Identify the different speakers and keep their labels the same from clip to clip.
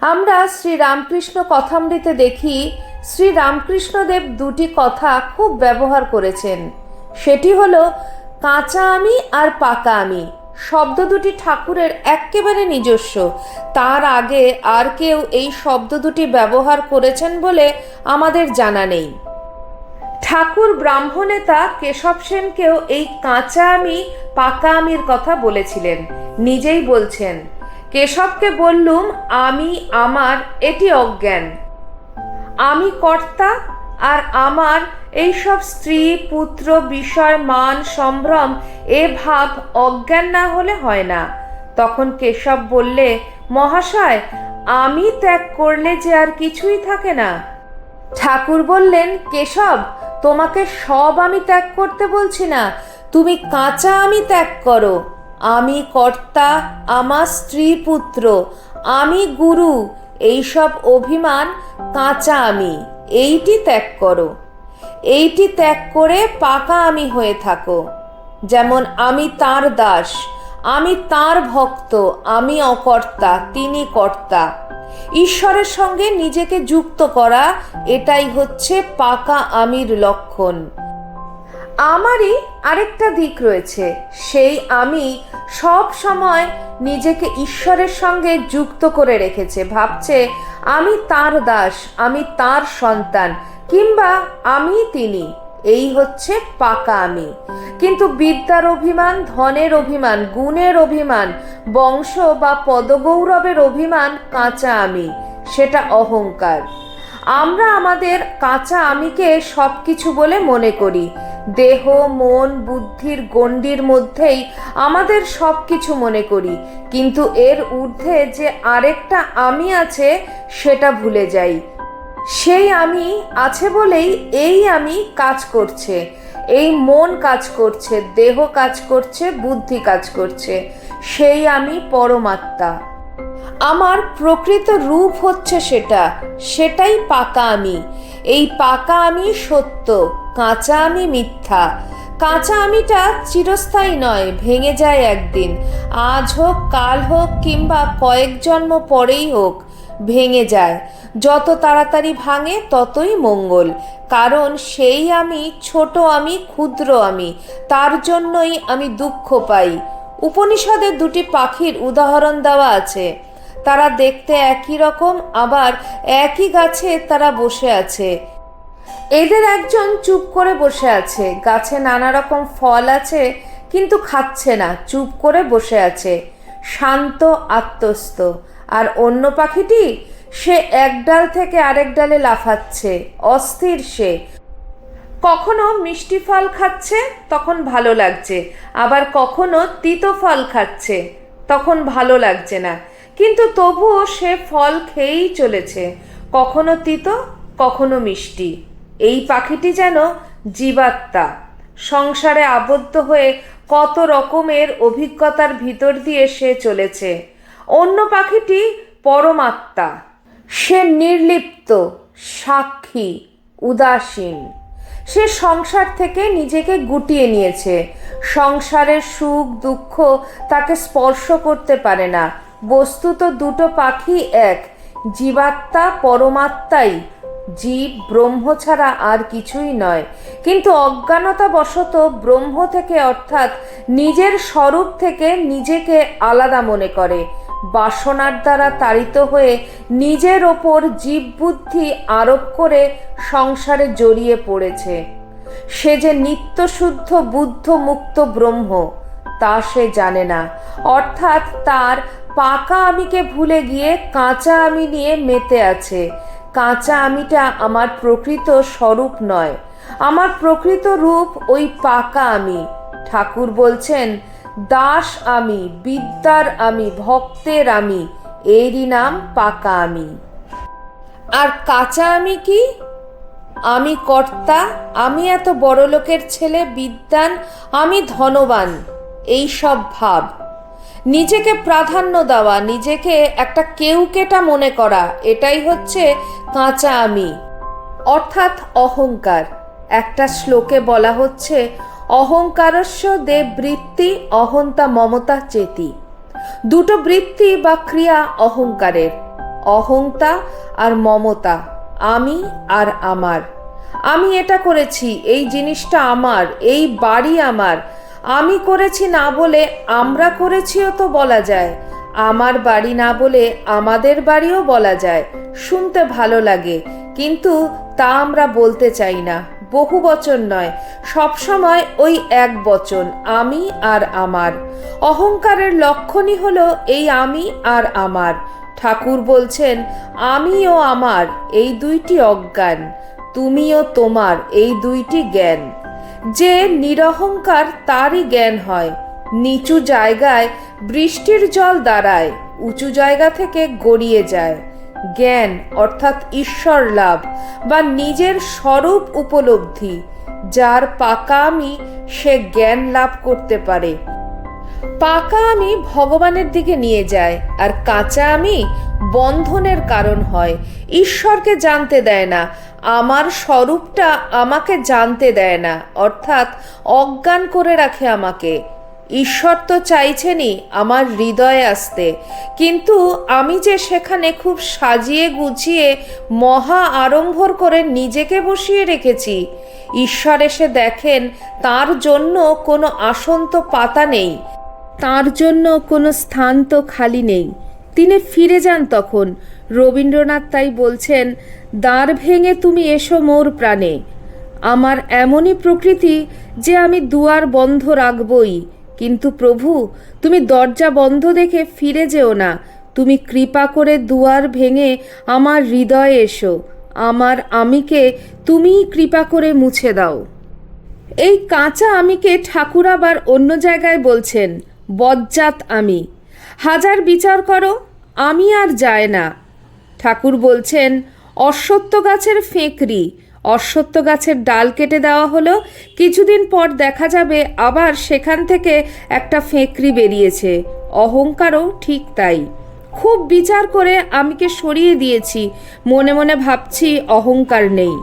Speaker 1: আমরা শ্রী রামকৃষ্ণ কথামৃতে দেখি, শ্রী রামকৃষ্ণদেব দুটি কথা খুব ব্যবহার করেছেন। সেটি হলো, কাঁচা আমি আর পাকা আমি। শব্দ দুটি ঠাকুরের এক্কেবারে নিজস্ব। তার আগে আর কেউ এই শব্দ দুটি ব্যবহার করেছেন বলে আমাদের জানা নেই। ঠাকুর ব্রাহ্মনেতা কেশব সেনকেও এই কাঁচা আমি, পাকা আমির কথা বলেছিলেন। নিজেই বলছেন কেশবকে বললুম, আমি, আমার, এটি অজ্ঞান। আমি কর্তা আর আমার এইসব স্ত্রী, পুত্র, বিষয়, মান, সম্ভ্রম, এ ভাব অজ্ঞান না হলে হয় না। তখন কেশব বললে, মহাশয়, আমি ত্যাগ করলে যে আর কিছুই থাকে না। ঠাকুর বললেন, কেশব, তোমাকে সব আমি ত্যাগ করতে বলছি না। তুমি কাঁচা আমি ত্যাগ করো। আমি কর্তা, আমার স্ত্রী পুত্র, আমি গুরু, এইসব অভিমান কাঁচা আমি, এইটি ত্যাগ করো। এইটি ত্যাগ করে পাকা আমি হয়ে থাকো। যেমন আমি তার দাস, আমি তার ভক্ত, আমি অকর্তা, তিনি কর্তা। ঈশ্বরের সঙ্গে নিজেকে যুক্ত করা, এটাই হচ্ছে পাকা আমির লক্ষণ। আমারই আরেকটা দিক রয়েছে। সেই আমি সব সময় নিজেকে ঈশ্বরের সঙ্গে যুক্ত করে রেখেছে। ভাবছে, আমি তার দাস, আমি তার সন্তান, কিংবা আমি তিনি। এই হচ্ছে পাকা আমি। কিন্তু বিদ্যার অভিমান, ধনের অভিমান, গুণের অভিমান, বংশ বা পদগৌরবের অভিমান কাঁচা আমি। সেটা অহংকার। আমরা আমাদের কাঁচা আমিকে সব কিছু বলে মনে করি। দেহ, মন, বুদ্ধির গণ্ডির মধ্যেই আমাদের সব কিছু মনে করি। কিন্তু এর ঊর্ধ্বে যে আরেকটা আমি আছে, সেটা ভুলে যাই। সেই আমি আছে বলেই এই আমি কাজ করছে। এই মন কাজ করছে, দেহ কাজ করছে, বুদ্ধি কাজ করছে। সেই আমি পরমাত্মা। আমার প্রকৃত রূপ হচ্ছে সেটা, সেটাই পাকা আমি। এই পাকা আমি সত্য, কাঁচা আমি মিথ্যা। কাঁচা আমিটা চিরস্থায়ী নয়, ভেঙে যায় একদিন। আজ হোক, কাল হোক, কিংবা কয়েক জন্ম পরেই হোক, ভেঙে যায়। যত তাড়াতাড়ি ভাঙে, ততই মঙ্গল। কারণ সেই আমি, ছোট আমি, ক্ষুদ্র আমি, তার জন্যই আমি দুঃখ পাই। উপনিষদের দুটি পাখির উদাহরণ দেওয়া আছে। তারা দেখতে একই রকম, আবার একই গাছে তারা বসে আছে। এদের একজন চুপ করে বসে আছে। গাছে নানা রকম ফল আছে, কিন্তু খাচ্ছে না, চুপ করে বসে আছে। শান্ত, আত্মস্থ। আর অন্য পাখিটি, সে এক ডাল থেকে আরেক ডালে লাফাচ্ছে। অস্থির সে। কখনো মিষ্টি ফল খাচ্ছে, তখন ভালো লাগছে। আবার কখনো তিতো ফল খাচ্ছে, তখন ভালো লাগছে না। কিন্তু তবুও সে ফল খেয়েই চলেছে। কখনো তিতো, কখনো মিষ্টি। এই পাখিটি যেন জীবাত্মা। সংসারে আবদ্ধ হয়ে কত রকমের অভিজ্ঞতার ভিতর দিয়ে সে চলেছে। অন্য পাখিটি পরমাত্মা। সে নির্লিপ্ত, সাক্ষী, উদাসীন। সে সংসার থেকে নিজেকে গুটিয়ে নিয়েছে। সংসারের সুখ, দুঃখ তাকে স্পর্শ করতে পারে না। বস্তুত দুটো পাখি এক, জীবাত্মা পরমাত্মাই। জীব ব্রহ্ম ছাড়া আর কিছুই নয়। কিন্তু অজ্ঞানতা বশত ব্রহ্ম থেকে অর্থাৎ নিজের স্বরূপ থেকে নিজেকে আলাদা মনে করে। বাসনার দ্বারা তাড়িত হয়ে নিজের ওপর জীব বুদ্ধি আরোপ করে সংসারে জড়িয়ে পড়েছে। সে যে নিত্যশুদ্ধ বুদ্ধ মুক্ত ব্রহ্ম, তা সে জানে না। অর্থাৎ তার পাকা আমিকে ভুলে গিয়ে কাঁচা আমি নিয়ে মেতে আছে। কাঁচা আমিটা আমার প্রকৃত স্বরূপ নয়। আমার প্রকৃত রূপ ওই পাকা আমি। ঠাকুর বলছেন, দাস আমি, বিদ্যার আমি, ভক্তের আমি, এরই নাম পাকা আমি। আর কাঁচা আমি কি? আমি কর্তা, আমি এত বড় লোকের ছেলে বিদ্যান আমি ধনবান, এই সব ভাব। নিজেকে প্রাধান্য দেওয়া, নিজেকে একটা কেউ কেটা মনে করা, এটাই হচ্ছে কাঁচা আমি। অর্থাৎ অহংকার। একটা শ্লোকে বলা হচ্ছে, অহংকারস্য দেব বৃত্তি অহন্তা মমতা চেতি। দুটো বৃত্তি বা ক্রিয়া অহংকারের, অহংতা আর মমতা, আমি আর আমার। আমি এটা করেছি, এই জিনিসটা আমার, এই বাড়ি আমার আমি করেছি না বলে আমরা করেছিও তো বলা যায়। আমার বাড়ি না বলে আমাদের বাড়িও বলা যায়। শুনতে ভালো লাগে, কিন্তু তা আমরা বলতে চাই না। বহু বচন নয়, সবসময় ওই এক বচন, আমি আর আমার। অহংকারের লক্ষণই হলো এই আমি আর আমার। ঠাকুর বলছেন আমি ও আমার, এই দুইটি অজ্ঞান। তুমিও তোমার, এই দুইটি জ্ঞান। যে নিরহংকার তারই জ্ঞান হয়। নিচু জায়গায় বৃষ্টির জল দাঁড়ায়, উঁচু জায়গা থেকে গড়িয়ে যায়। জ্ঞান অর্থাৎ ঈশ্বর লাভ বা নিজের স্বরূপ উপলব্ধি, যার পাকা আমি সে জ্ঞান লাভ করতে পারে। পাকা আমি ভগবানের দিকে নিয়ে যায় আর কাঁচা আমি বন্ধনের কারণ হয়। ঈশ্বরকে জানতে দেয় না, আমার স্বরূপটা আমাকে জানতে দেয় না, অর্থাৎ অজ্ঞান করে রাখে আমাকে। ঈশ্বর তো চাইছেনই আমার হৃদয়ে আসতে, কিন্তু আমি যে সেখানে খুব সাজিয়ে গুছিয়ে মহা আড়ম্বর করে নিজেকে বসিয়ে রেখেছি, ঈশ্বর এসে দেখেন তার জন্য কোনো আসন্ত পাতা নেই। তার জন্য কোনো স্থান তো খালি নেই। তিনি ফিরে যান তখন। রবীন্দ্রনাথ তাই বলছেন, দ্বার ভেঙে তুমি এসো মোর প্রাণে। আমার এমনই প্রকৃতি যে আমি দুয়ার বন্ধ রাখবই। কিন্তু প্রভু, তুমি দরজা বন্ধ দেখে ফিরে যেও না। তুমি কৃপা করে দুয়ার ভেঙে আমার হৃদয়ে এসো। আমার আমিকে তুমিই কৃপা করে মুছে দাও। এই কাঁচা আমিকে ঠাকুর আবার অন্য জায়গায় বলছেন বজ্জাত আমি। হাজার বিচার করো, আমি আর যায় না। ঠাকুর বলছেন, অশ্বত্থ গাছের ফেঁকরি অশ্বত্থ গাছের ডাল কেটে দেওয়া হলো, কিছুদিন পর দেখা যাবে আবার সেখান থেকে একটা ফেঁকরি বেরিয়েছে। অহংকারও ঠিক তাই। খুব বিচার করে আমিকে সরিয়ে দিয়েছি, মনে মনে ভাবছি অহংকার নেই।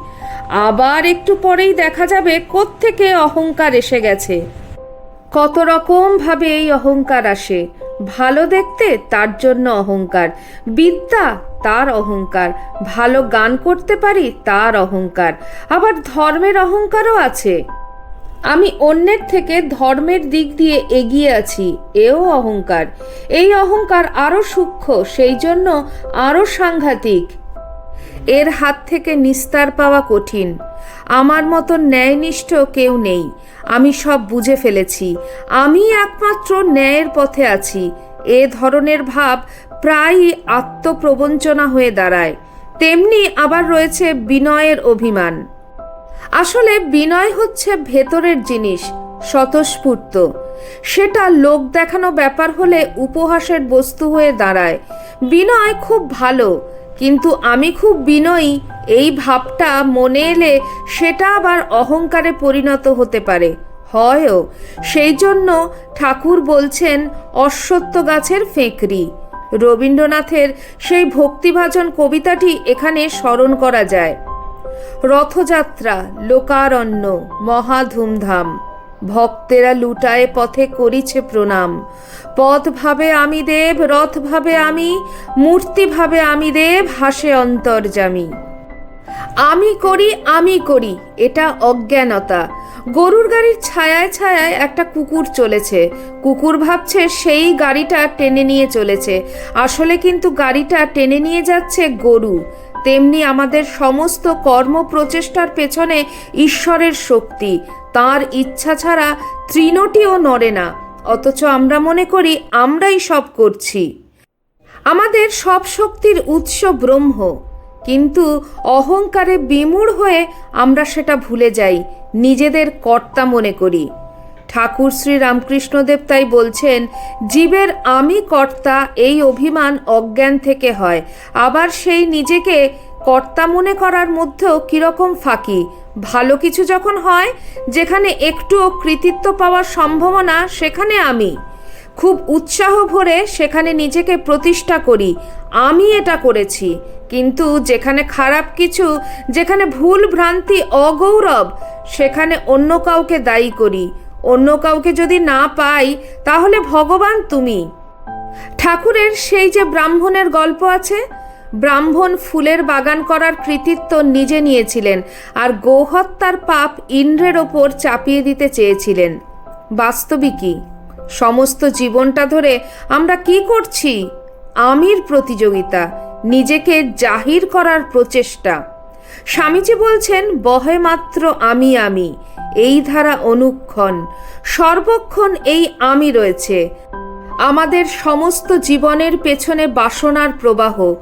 Speaker 1: আবার একটু পরেই দেখা যাবে কোত্থেকে অহংকার এসে গেছে। কত রকম ভাবে এই অহংকার আসে? ভালো দেখতে তার জন্য অহংকার, বিদ্যা তার অহংকার, ভালো গান করতে পারি তার অহংকার, আবার ধর্মের অহংকারও আছে। আমি অন্যের থেকে ধর্মের দিক দিয়ে এগিয়ে আছি, এও অহংকার। এই অহংকার আরও সূক্ষ্ম, সেই জন্য আরও সাংঘাতিক। এর হাত থেকে নিস্তার পাওয়া কঠিন। আমার মতো ন্যায়নিষ্ঠ কেউ নেই। আমি সব বুঝে ফেলেছি। আমি একমাত্র ন্যায়ের পথে আছি। এ ধরনের ভাব প্রায়ই আত্মপ্রবঞ্চনা হয়ে দাঁড়ায়। তেমনি আবার রয়েছে বিনয়ের অভিমান। আসলে বিনয় হচ্ছে ভেতরের জিনিস, স্বতঃস্ফূর্ত। সেটা লোক দেখানো ব্যাপার হলে উপহাসের বস্তু হয়ে দাঁড়ায়। বিনয় খুব ভালো। কিন্তু আমি খুব বিনয়ী, এই ভাবটা মনে এলে সেটা আবার অহংকারে পরিণত হতে পারে। হয়ও, সেই জন্য ঠাকুর বলছেন অশ্বত্থ গাছের ফেঁকরি রবীন্দ্রনাথের সেই ভক্তিভাজন কবিতাটি এখানে স্মরণ করা যায়। রথযাত্রা, লোকারণ্য, মহা ধুমধাম। ভক্তেরা লুটায় পথে করিছে প্রণাম। পথ ভাবে আমি দেব, রথ ভাবে আমি, মূর্তি ভাবে আমি দেব, হাসে অন্তর্জামী আমি করি আমি করি, এটা অজ্ঞানতা। গরুর গাড়ির ছায়ায় ছায়ায় একটা কুকুর চলেছে। কুকুর ভাবছে সেই গাড়িটা টেনে নিয়ে চলেছে। আসলে কিন্তু গাড়িটা টেনে নিয়ে যাচ্ছে গরু। তেমনি আমাদের সমস্ত কর্ম প্রচেষ্টার পেছনে ঈশ্বরের শক্তি। তার ইচ্ছা ছাড়া তৃণটিও নড়ে না। অথচ আমরা মনে করি, আমরাই সব করছি। আমাদের সব শক্তির উৎস ব্রহ্ম। কিন্তু অহংকারে বিমূঢ় হয়ে আমরা সেটা ভুলে যাই, নিজেদের কর্তা মনে করি। ঠাকুর শ্রী রামকৃষ্ণদেব তাই বলছেন, জীবের আমি কর্তা, এই অভিমান অজ্ঞান থেকে হয়। আবার সেই নিজেকে কর্তা মনে করার মধ্যেও কীরকম ফাঁকি? ভালো কিছু যখন হয়, যেখানে একটুও কৃতিত্ব পাওয়ার সম্ভাবনা, সেখানে আমি। খুব উৎসাহ ভরে সেখানে নিজেকে প্রতিষ্ঠা করি, আমি এটা করেছি। কিন্তু যেখানে খারাপ কিছু, যেখানে ভুল ভ্রান্তি অগৌরব, সেখানে অন্য কাউকে দায়ী করি। অন্য কাউকে যদি না পাই, তাহলে ভগবান তুমি। ঠাকুরের সেই যে ব্রাহ্মণের গল্প আছে ব্রাহ্মণ ফুলের বাগান করার কৃতিত্ব নিজে নিয়েছিলেন আর গোহত্যার পাপ ইন্দ্রের ওপর চাপিয়ে দিতে চেয়েছিলেন। বাস্তবিকই সমস্ত জীবনটা ধরে আমরা কি করছি? আমির প্রতিযোগিতা, নিজেকে জাহির করার প্রচেষ্টা। স্বামীজি বলছেন, বহে মাত্র আমি আমি। এই ধারা অনুক্ষণ। সর্বক্ষণ এই আমি রয়েছে। আমাদের সমস্ত জীবনের পেছনে বাসনার প্রবাহ।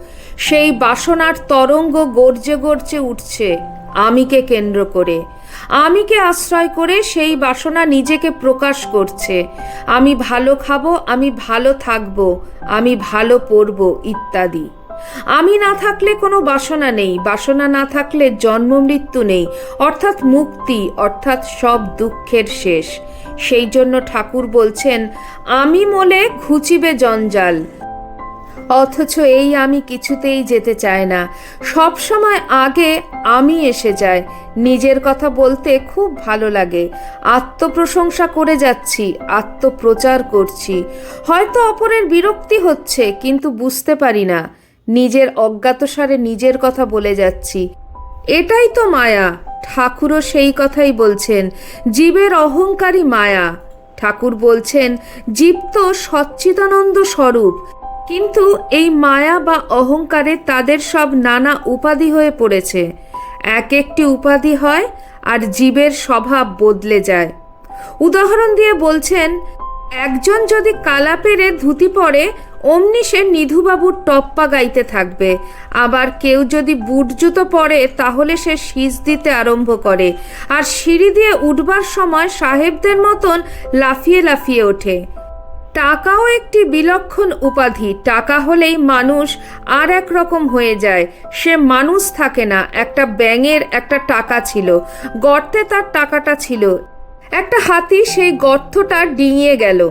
Speaker 1: সেই বাসনার তরঙ্গ গর্জে গর্জে উঠছে আমিকে কেন্দ্র করে। আমিকে আশ্রয় করে সেই বাসনা নিজেকে প্রকাশ করছে। আমি ভালো খাব, আমি ভালো থাকব, আমি ভালো পড়ব ইত্যাদি। আমি না থাকলে কোনো বাসনা নেই, বাসনা না থাকলে জন্ম মৃত্যু নেই, অর্থাৎ মুক্তি, অর্থাৎ সব দুঃখের শেষ। সেই জন্য ঠাকুর বলছেন, আমি মোলে ঘুচিবে জঞ্জাল। অথচ এই আমি কিছুতেই যেতে চায় না। সব সময় আগে আমি এসে যায় নিজের কথা বলতে খুব ভালো লাগে। আত্মপ্রশংসা করে যাচ্ছি, আত্মপ্রচার করছি। হয়তো অপরের বিরক্তি হচ্ছে, কিন্তু বুঝতে পারি না। নিজের অজ্ঞাতসারে নিজের কথা বলে যাচ্ছি। এটাই তো মায়া। ঠাকুরও সেই কথাই বলছেন, জীবের অহংকারী মায়া। ঠাকুর বলছেন, জীব তো সচ্চিদানন্দ স্বরূপ। কিন্তু এই মায়া বা অহংকারে তাদের সব নানা উপাধি হয়ে পড়েছে। এক একটি উপাধি হয় আর জীবের স্বভাব বদলে যায়। উদাহরণ দিয়ে বলছেন, একজন যদি কালা পেরে ধুতি পরে, অমনি সে নিধুবাবুর টপ্পা গাইতে থাকবে। আবার কেউ যদি বুট জুতো পরে, তাহলে সে শীষ দিতে আরম্ভ করে। আর সিঁড়ি দিয়ে উঠবার সময় সাহেবদের মতন লাফিয়ে লাফিয়ে ওঠে। টাকাও একটি বিলক্ষণ উপাধি। টাকা হলেই মানুষ আর এক রকম হয়ে যায়। সে মানুষ থাকে না, একটা ব্যাঙের একটা টাকা ছিল। গর্তে তার টাকাটা ছিল। একটা হাতি সেই গর্তটা ডিঙিয়ে গেল।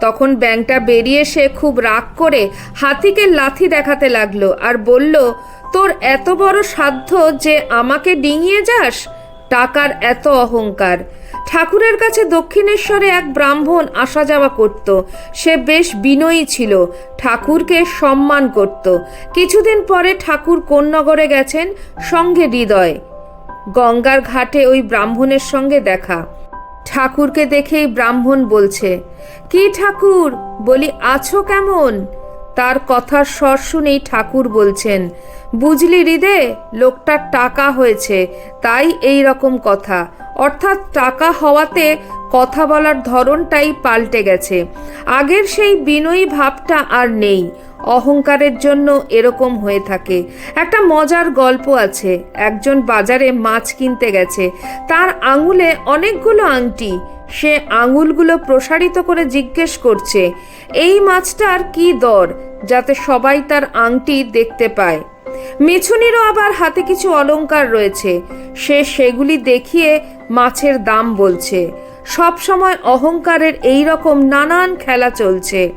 Speaker 1: তখন ব্যাংটা বেরিয়ে সে খুব রাগ করে হাতিকে লাথি দেখাতে লাগল আর বলল, তোর এত বড় সাধ্য যে আমাকে ডিঙিয়ে যাস? টাকার এত অহংকার। ঠাকুরের কাছে দক্ষিণেশ্বরে এক ব্রাহ্মণ আসা যাওয়া করত। সে বেশ বিনয়ী ছিল। ঠাকুরকে সম্মান করত। কিছুদিন পরে ঠাকুর কোন্নগরে গেছেন সঙ্গে হৃদয়। গঙ্গার ঘাটে ওই ব্রাহ্মণের সঙ্গে দেখা। ঠাকুরকে দেখেই ব্রাহ্মণ বলছে, কি ঠাকুর? বলি, আছো কেমন? তার কথার স্বর শুনেই ঠাকুর বলছেন, বুঝলি হৃদে লোকটার টাকা হয়েছে, তাই এই রকম কথা। অর্থাৎ টাকা হওয়াতে কথা বলার ধরনটাই পাল্টে গেছে। আগের সেই বিনয়ী ভাবটা আর নেই। অহংকারের জন্য এরকম হয়ে থাকে। একটা মজার গল্প আছে। একজন বাজারে মাছ কিনতে গেছে। তার আঙুলে অনেকগুলো আংটি। সে আঙুলগুলো প্রসারিত করে জিজ্ঞেস করছে, এই মাছটার কি দর? যাতে সবাই তার আংটি দেখতে পায়। মেছুনিরও আবার হাতে কিছু অলংকার রয়েছে। সে সেগুলি দেখিয়ে মাছের দাম বলছে। সব সময় অহংকারের এই রকম নানান খেলা চলছে।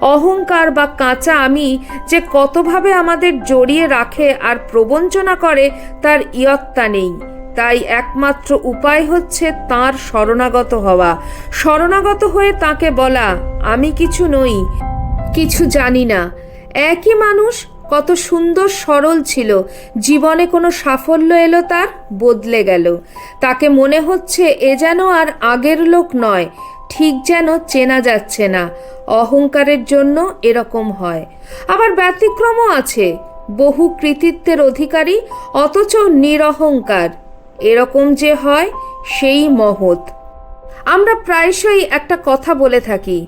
Speaker 1: অহংকার বা কাঁচা আমি যে কতভাবে আমাদের জড়িয়ে রাখে আর প্রবঞ্চনা করে তার ইয়ত্তা নেই। তাই একমাত্র উপায় হচ্ছে তার শরণাগত হওয়া। শরণাগত হয়ে তাকে বলা, আমি কিছু নই, কিছু জানি না। একই মানুষ কত সুন্দর সরল ছিল। জীবনে কোনো সাফল্য এলো তার, বদলে গেল। তাকে মনে হচ্ছে এ যেন আর আগের লোক নয়, ঠিক যেন চেনা যাচ্ছে না। অহংকারের জন্য এরকম হয়। আবার ব্যতিক্রমও আছে। বহু কৃতিত্বের অধিকারী, অথচ নিরহংকার। এরকম যে হয়, সেই মহৎ। আমরা প্রায়শই একটা কথা বলে থাকি।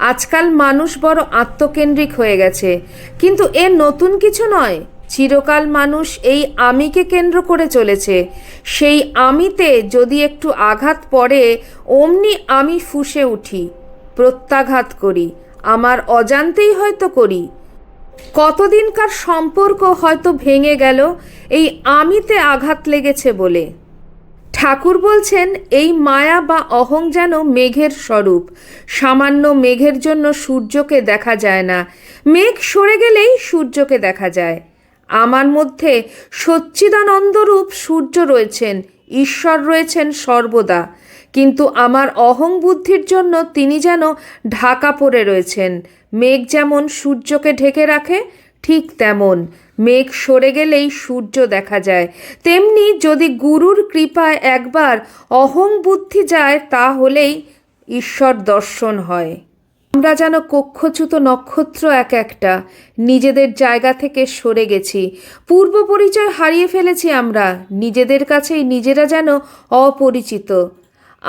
Speaker 1: আজকাল মানুষ বড় আত্মকেন্দ্রিক হয়ে গেছে। কিন্তু এ নতুন কিছু নয়। চিরকাল মানুষ এই আমিকে কেন্দ্র করে চলেছে। সেই আমিতে যদি একটু আঘাত পড়ে, অমনি আমি ফুসে উঠি। প্রত্যাঘাত করি। আমার অজান্তেই হয়তো করি। কতদিনকার সম্পর্ক হয়তো ভেঙে গেল, এই আমিতে আঘাত লেগেছে বলে। ঠাকুর বলছেন, এই মায়া বা অহং যেন মেঘের স্বরূপ। সামান্য মেঘের জন্য সূর্যকে দেখা যায় না। মেঘ সরে গেলেই সূর্যকে দেখা যায়। আমার মধ্যে সচ্চিদানন্দরূপ সূর্য রয়েছেন, ঈশ্বর রয়েছেন সর্বদা। কিন্তু আমার অহং বুদ্ধির জন্য তিনি যেন ঢাকা পড়ে রয়েছেন। মেঘ যেমন সূর্যকে ঢেকে রাখে, ঠিক তেমন। মেঘ সরে গেলেই সূর্য দেখা যায়। তেমনি যদি গুরুর কৃপায় একবার অহং বুদ্ধি যায়, তাহলেই ঈশ্বর দর্শন হয়। আমরা যেন কক্ষচ্যুত নক্ষত্র এক একটা, নিজেদের জায়গা থেকে সরে গেছি। পূর্ব পরিচয় হারিয়ে ফেলেছি আমরা, নিজেদের কাছেই নিজেরা যেন অপরিচিত।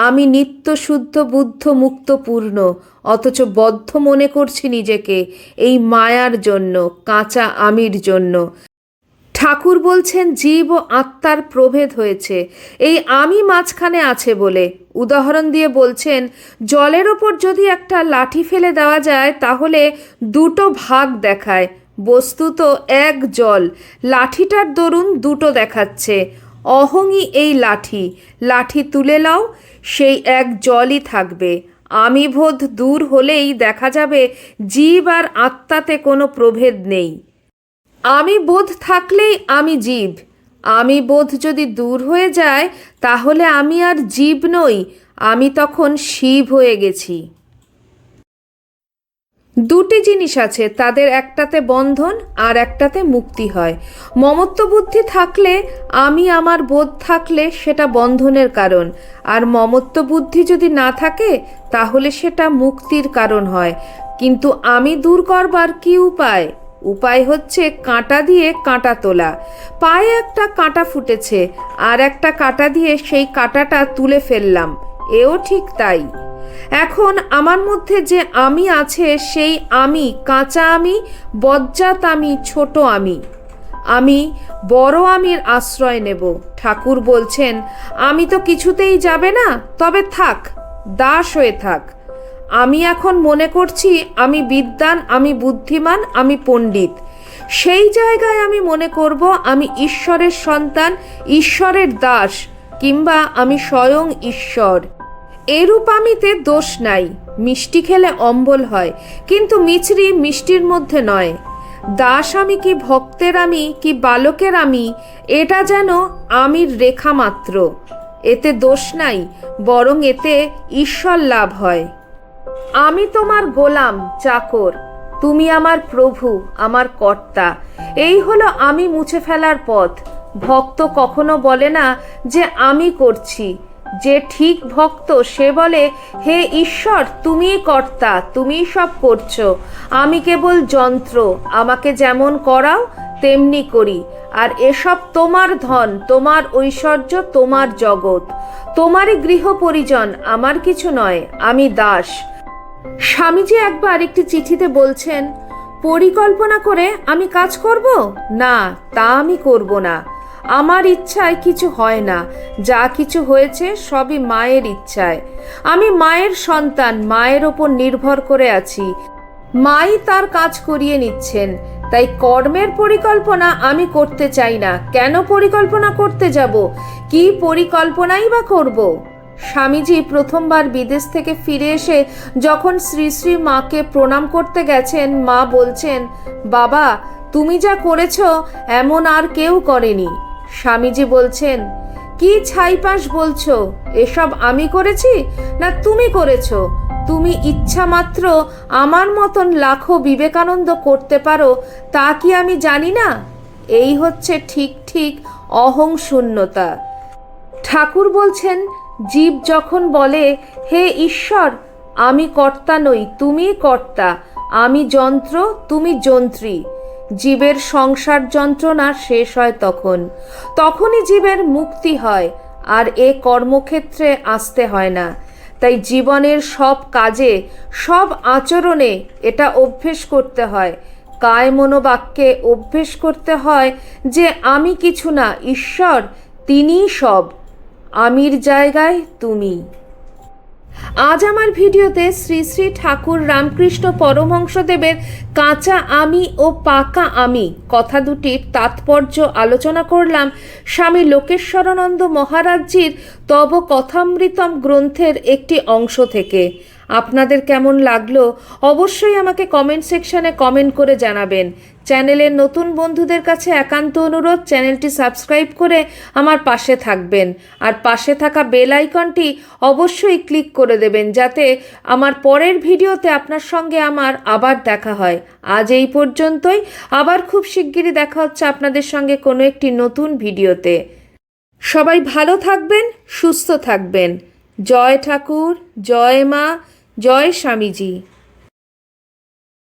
Speaker 1: আমি নিত্য শুদ্ধ বুদ্ধ মুক্ত পূর্ণ, অথচ বদ্ধ মনে করছি নিজেকে, এই মায়ার জন্য, কাঁচা আমির জন্য। ঠাকুর বলছেন, জীব ও আত্মার প্রভেদ হয়েছে, এই আমি মাঝখানে আছে বলে। উদাহরণ দিয়ে বলছেন, জলের ওপর যদি একটা লাঠি ফেলে দেওয়া যায়, তাহলে দুটো ভাগ দেখায়। বস্তুত এক জল, লাঠিটার দরুন দুটো দেখাচ্ছে। অহংই এই লাঠি লাঠি তুলে লাও সেই এক জলই থাকবে। আমি বোধ দূর হলেই দেখা যাবে জীব আর আত্মাতে কোনো প্রভেদ নেই। আমি বোধ থাকলেই আমি জীব। আমি বোধ যদি দূর হয়ে যায়, তাহলে আমি আর জীব নই। আমি তখন শিব হয়ে গেছি। দুটি জিনিস আছে, তাদের একটাতে বন্ধন আর একটাতে মুক্তি হয়। মমত্ব বুদ্ধি থাকলে, আমি আমার বোধ থাকলে সেটা বন্ধনের কারণ। আর মমত্ব বুদ্ধি যদি না থাকে, তাহলে সেটা মুক্তির কারণ হয়। কিন্তু আমি দূর করবার কি উপায়? উপায় হচ্ছে কাঁটা দিয়ে কাঁটা তোলা। পায়ে একটা কাঁটা ফুটেছে, আর একটা কাঁটা দিয়ে সেই কাঁটাটা তুলে ফেললাম। এও ঠিক তাই। এখন আমার মধ্যে যে আমি আছে, সেই আমি কাঁচা আমি, বজ্জাত আমি, ছোট আমি। আমি বড় আমির আশ্রয় নেব। ঠাকুর বলছেন, আমি তো কিছুতেই যাবে না, তবে থাক, দাস হয়ে থাক। আমি এখন মনে করছি, আমি বিদ্বান, আমি বুদ্ধিমান, আমি পণ্ডিত। সেই জায়গায় আমি মনে করব, আমি ঈশ্বরের সন্তান, ঈশ্বরের দাস, কিংবা আমি স্বয়ং ঈশ্বর। এরূপ আমিতে দোষ নাই। মিষ্টি খেলে অম্বল হয়, কিন্তু মিছরি মিষ্টির মধ্যে নয়। দাস আমি কি ভক্তের আমি, কি বালকের আমি, এটা যেন আমির রেখা মাত্র। এতে দোষ নাই, বরং এতে ঈশ্বর লাভ হয়। আমি তোমার গোলাম, চাকর। তুমি আমার প্রভু, আমার কর্তা। এই হলো আমি মুছে ফেলার পথ। ভক্ত কখনো বলে না যে আমি করছি। যে ঠিক ভক্ত, সে বলে, হে ঈশ্বর, তুমিই কর্তা, তুমিই সব করছ। আমি কেবল যন্ত্র, আমাকে যেমন করাও, তেমনি করি। আর এসব তোমার ধন, তোমার ঐশ্বর্য, তোমার জগৎ। তোমারই গৃহ পরিজন আমার কিছু নয়, আমি দাস। স্বামীজি একবার একটি চিঠিতে বলছেন, পরিকল্পনা করে আমি কাজ করব? না, তা আমি করব না। আমার ইচ্ছায় কিছু হয় না। যা কিছু হয়েছে সবই মায়ের ইচ্ছায়। আমি মায়ের সন্তান, মায়ের ওপর নির্ভর করে আছি। মাই তার কাজ করিয়ে নিচ্ছেন। তাই কর্মের পরিকল্পনা আমি করতে চাই না। কেন পরিকল্পনা করতে যাব? কি পরিকল্পনাই বা করব? স্বামীজি প্রথমবার বিদেশ থেকে ফিরে এসে যখন শ্রী শ্রী মাকে প্রণাম করতে গেছেন, মা বলছেন, বাবা, তুমি যা করেছ, এমন আর কেউ করেনি। স্বামীজি বলছেন, কি ছাইপাস বলছো? এসব আমি করেছি না তুমি করেছ? তুমি ইচ্ছা মাত্র আমার মতন লাখো বিবেকানন্দ করতে পারো তা কি আমি জানি না? এই হচ্ছে ঠিক ঠিক অহং শূন্যতা। ঠাকুর বলছেন, জীব যখন বলে, হে ঈশ্বর, আমি কর্তা নই তুমি কর্তা। আমি যন্ত্র, তুমি যন্ত্রী। জীবের সংসার যন্ত্রণা শেষ হয় তখন। তখনই জীবের মুক্তি হয়, আর এ কর্মক্ষেত্রে আসতে হয় না। তাই জীবনের সব কাজে, সব আচরণে এটা অভ্যেস করতে হয়। কায় মনোবাক্যে অভ্যেস করতে হয় যে, আমি কিছু না, ঈশ্বর, তিনিই সব। আমির জায়গায় তুমি। আজ আমার ভিডিওতে শ্রী শ্রী ঠাকুর রামকৃষ্ণ পরমহংসদেবের কাঁচা আমি ও পাকা আমি কথা দুটির তাৎপর্য আলোচনা করলাম স্বামী লোকেশ্বরানন্দ মহারাজজির তব কথামৃতম গ্রন্থের একটি অংশ থেকে। আপনাদের কেমন লাগল অবশ্যই আমাকে কমেন্ট সেকশানে কমেন্ট করে জানাবেন। চ্যানেলের নতুন বন্ধুদের কাছে একান্ত অনুরোধ চ্যানেলটি সাবস্ক্রাইব করে আমার পাশে থাকবেন। আর পাশে থাকা বেল আইকনটি অবশ্যই ক্লিক করে দেবেন, যাতে আমার পরের ভিডিওতে আপনার সঙ্গে আমার আবার দেখা হয়। আজ এই পর্যন্তই। আবার খুব শিগগিরই দেখা হচ্ছে আপনাদের সঙ্গে কোনো একটি নতুন ভিডিওতে। সবাই ভালো থাকবেন, সুস্থ থাকবেন। জয় ঠাকুর, জয় মা জয় স্বামীজি।